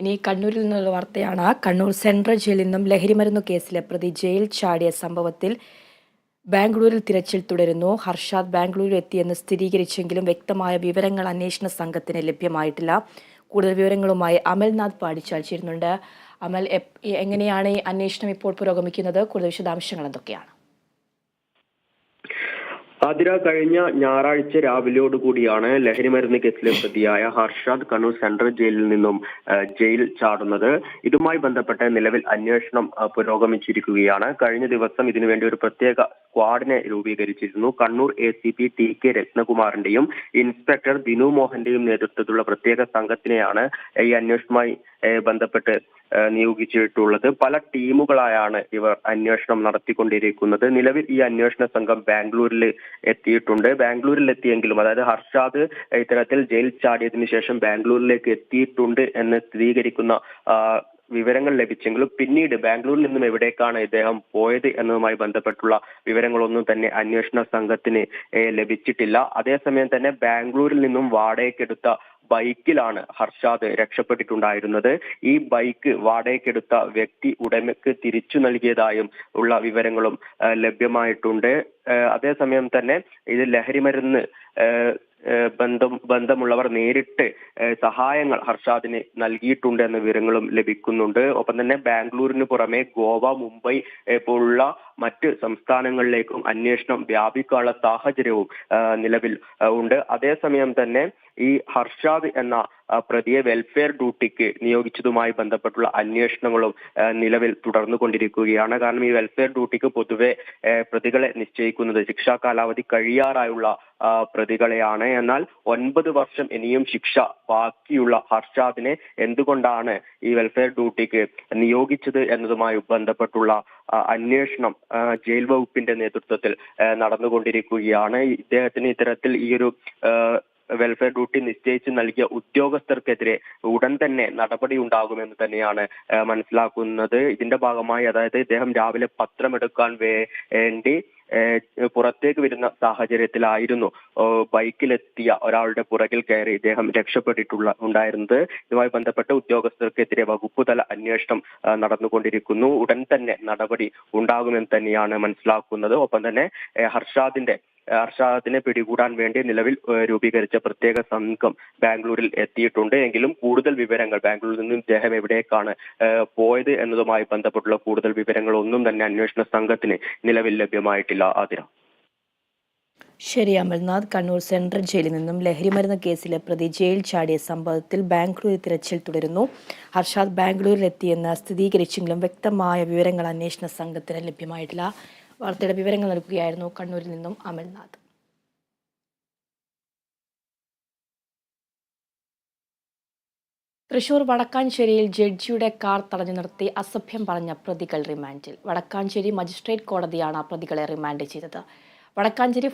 ഇനി കണ്ണൂരിൽ നിന്നുള്ള വാർത്തയാണ്. കണ്ണൂർ സെൻട്രൽ ജയിലിൽ നിന്നും ലഹരിമരുന്ന് കേസിലെ പ്രതി ജയിൽ ചാടിയ സംഭവത്തിൽ ബാംഗ്ലൂരിൽ തിരച്ചിൽ തുടരുന്നു. ഹർഷാദ് ബാംഗ്ലൂരിൽ എത്തിയെന്ന് സ്ഥിരീകരിച്ചെങ്കിലും വ്യക്തമായ വിവരങ്ങൾ അന്വേഷണ സംഘത്തിന് ലഭ്യമായിട്ടില്ല. കൂടുതൽ വിവരങ്ങളുമായി അമൽനാഥ് പാടിച്ചാൽ ചേരുന്നുണ്ട് അമൽ എങ്ങനെയാണ് ഈ അന്വേഷണം ഇപ്പോൾ പുരോഗമിക്കുന്നത്? കൂടുതൽ വിശദാംശങ്ങൾ എന്തൊക്കെയാണ്? ആതിര കഴിഞ്ഞ ഞായറാഴ്ച രാവിലെയോടുകൂടിയാണ് ലഹരിമരുന്ന് കേസിലെ പ്രതിയായ ഹർഷാദ് കണ്ണൂർ സെൻട്രൽ ജയിലിൽ നിന്നും ജയിൽ ചാടുന്നത്. ഇതുമായി ബന്ധപ്പെട്ട് നിലവിൽ അന്വേഷണം പുരോഗമിച്ചിരിക്കുകയാണ്. കഴിഞ്ഞ ദിവസം ഇതിനുവേണ്ടി ഒരു പ്രത്യേക സ്ക്വാഡിനെ രൂപീകരിച്ചിരുന്നു. Kannur A C P T K രത്നകുമാറിന്റെയും inspector Binu മോഹന്റെയും നേതൃത്വത്തിലുള്ള പ്രത്യേക സംഘത്തിനെയാണ് ഈ അന്വേഷണവുമായി ബന്ധപ്പെട്ട് നിയോഗിച്ചിട്ടുള്ളത്. പല ടീമുകളായാണ് ഇവർ അന്വേഷണം നടത്തിക്കൊണ്ടിരിക്കുന്നത്. നിലവിൽ ഈ അന്വേഷണ സംഘം ബാംഗ്ലൂരിൽ എത്തിയിട്ടുണ്ട്. ബാംഗ്ലൂരിൽ എത്തിയെങ്കിലും അതായത് ഹർഷാദ് ഇത്തരത്തിൽ ജയിൽ ചാടിയതിനു ശേഷം ബാംഗ്ലൂരിലേക്ക് എത്തിയിട്ടുണ്ട് എന്ന് സ്ഥിരീകരിക്കുന്ന വിവരങ്ങൾ ലഭിച്ചെങ്കിലും പിന്നീട് ബാംഗ്ലൂരിൽ നിന്നും എവിടേക്കാണ് ഇദ്ദേഹം പോയത് എന്നതുമായി ബന്ധപ്പെട്ടുള്ള വിവരങ്ങളൊന്നും തന്നെ അന്വേഷണ സംഘത്തിന് ലഭിച്ചിട്ടില്ല. അതേസമയം തന്നെ ബാംഗ്ലൂരിൽ നിന്നും വാടകയ്ക്കെടുത്ത ബൈക്കിലാണ് ഹർഷാദ് രക്ഷപ്പെട്ടിട്ടുണ്ടായിരുന്നത്. ഈ ബൈക്ക് വാടകയ്ക്കെടുത്ത വ്യക്തി ഉടമയ്ക്ക് തിരിച്ചു നൽകിയതായും ഉള്ള വിവരങ്ങളും ലഭ്യമായിട്ടുണ്ട്. അതേസമയം തന്നെ ഇത് ലഹരിമരുന്ന് ബന്ധം ബന്ധമുള്ളവർ നേരിട്ട് സഹായങ്ങൾ ഹർഷാദിന് നൽകിയിട്ടുണ്ട് എന്ന വിവരങ്ങളും ലഭിക്കുന്നുണ്ട്. ഒപ്പം തന്നെ ബാംഗ്ലൂരിന് പുറമെ ഗോവ മുംബൈ പോലുള്ള മറ്റ് സംസ്ഥാനങ്ങളിലേക്കും അന്വേഷണം വ്യാപിക്കാനുള്ള സാഹചര്യവും നിലവിൽ ഉണ്ട്. അതേസമയം തന്നെ ഈ ഹർഷാദ് എന്ന പ്രതിയെ വെൽഫെയർ ഡ്യൂട്ടിക്ക് നിയോഗിച്ചതുമായി ബന്ധപ്പെട്ടുള്ള അന്വേഷണങ്ങളും നിലവിൽ തുടർന്നു കൊണ്ടിരിക്കുകയാണ് കാരണം ഈ വെൽഫെയർ ഡ്യൂട്ടിക്ക് പൊതുവെ പ്രതികളെ നിശ്ചയിക്കുന്നത് ശിക്ഷാ കാലാവധി കഴിയാറായുള്ള പ്രതികളെയാണ്. എന്നാൽ ഒൻപത് വർഷം ഇനിയും ശിക്ഷ ബാക്കിയുള്ള ഹർഷാദിനെ എന്തുകൊണ്ടാണ് ഈ വെൽഫെയർ ഡ്യൂട്ടിക്ക് നിയോഗിച്ചത് എന്നതുമായി ബന്ധപ്പെട്ടുള്ള അന്വേഷണം ജയിൽ വകുപ്പിന്റെ നേതൃത്വത്തിൽ നടന്നുകൊണ്ടിരിക്കുകയാണ്. ഇദ്ദേഹത്തിന് ഇത്തരത്തിൽ ഈ ഒരു വെൽഫെയർ ഡ്യൂട്ടി നിശ്ചയിച്ച് നൽകിയ ഉദ്യോഗസ്ഥർക്കെതിരെ ഉടൻ തന്നെ നടപടി ഉണ്ടാകുമെന്ന് തന്നെയാണ് മനസ്സിലാക്കുന്നത്. ഇതിന്റെ ഭാഗമായി അതായത് ഇദ്ദേഹം രാവിലെ പത്രമെടുക്കാൻ വേണ്ടി പുറത്തേക്ക് വരുന്ന സാഹചര്യത്തിലായിരുന്നു. ബൈക്കിലെത്തിയ ഒരാളുടെ പുറകിൽ കയറി ഇദ്ദേഹം രക്ഷപ്പെട്ടിട്ടുള്ള ഉണ്ടായിരുന്നത്. ഇതുമായി ബന്ധപ്പെട്ട ഉദ്യോഗസ്ഥർക്കെതിരെ വകുപ്പുതല അന്വേഷണം ആ, നടന്നുകൊണ്ടിരിക്കുന്നു. ഉടൻ തന്നെ നടപടി ഉണ്ടാകുമെന്ന് തന്നെയാണ് മനസ്സിലാക്കുന്നത്. ഒപ്പം തന്നെ ഹർഷാദിന്റെ ഹർഷാദിനെ പിടികൂടാൻ വേണ്ടി നിലവിൽ രൂപീകരിച്ച പ്രത്യേക സംഘം ബാംഗ്ലൂരിൽ എത്തിയിട്ടുണ്ട്. എങ്കിലും കൂടുതൽ വിവരങ്ങൾ ബാംഗ്ലൂരിൽ നിന്നും ഇദ്ദേഹം എവിടേക്കാണ് പോയത് എന്നതുമായി ബന്ധപ്പെട്ടുള്ള കൂടുതൽ വിവരങ്ങൾ ഒന്നും തന്നെ അന്വേഷണ സംഘത്തിന് നിലവിൽ ലഭ്യമായിട്ടില്ല. ആതിര. ശരി അമൽനാഥ്. കണ്ണൂർ സെൻട്രൽ ജയിലിൽ നിന്നും ലഹരിമരുന്ന് കേസിലെ പ്രതി ജയിൽ ചാടിയ സംഭവത്തിൽ ബാംഗ്ലൂരിൽ തിരച്ചിൽ തുടരുന്നു. ഹർഷാദ് ബാംഗ്ലൂരിൽ എത്തിയെന്ന് സ്ഥിരീകരിച്ചെങ്കിലും വ്യക്തമായ വിവരങ്ങൾ അന്വേഷണ സംഘത്തിന് ലഭ്യമായിട്ടില്ല. വാർത്തയുടെ വിവരങ്ങൾ നൽകുകയായിരുന്നു കണ്ണൂരിൽ നിന്നും അമൽനാഥ്. തൃശൂർ വടക്കാഞ്ചേരിയിൽ ജഡ്ജിയുടെ കാർ തടഞ്ഞു നിർത്തി അസഭ്യം പറഞ്ഞ പ്രതികൾ റിമാൻഡിൽ. വടക്കാഞ്ചേരി മജിസ്ട്രേറ്റ് കോടതിയാണ് പ്രതികളെ റിമാൻഡ് ചെയ്തത്. വടക്കാഞ്ചേരി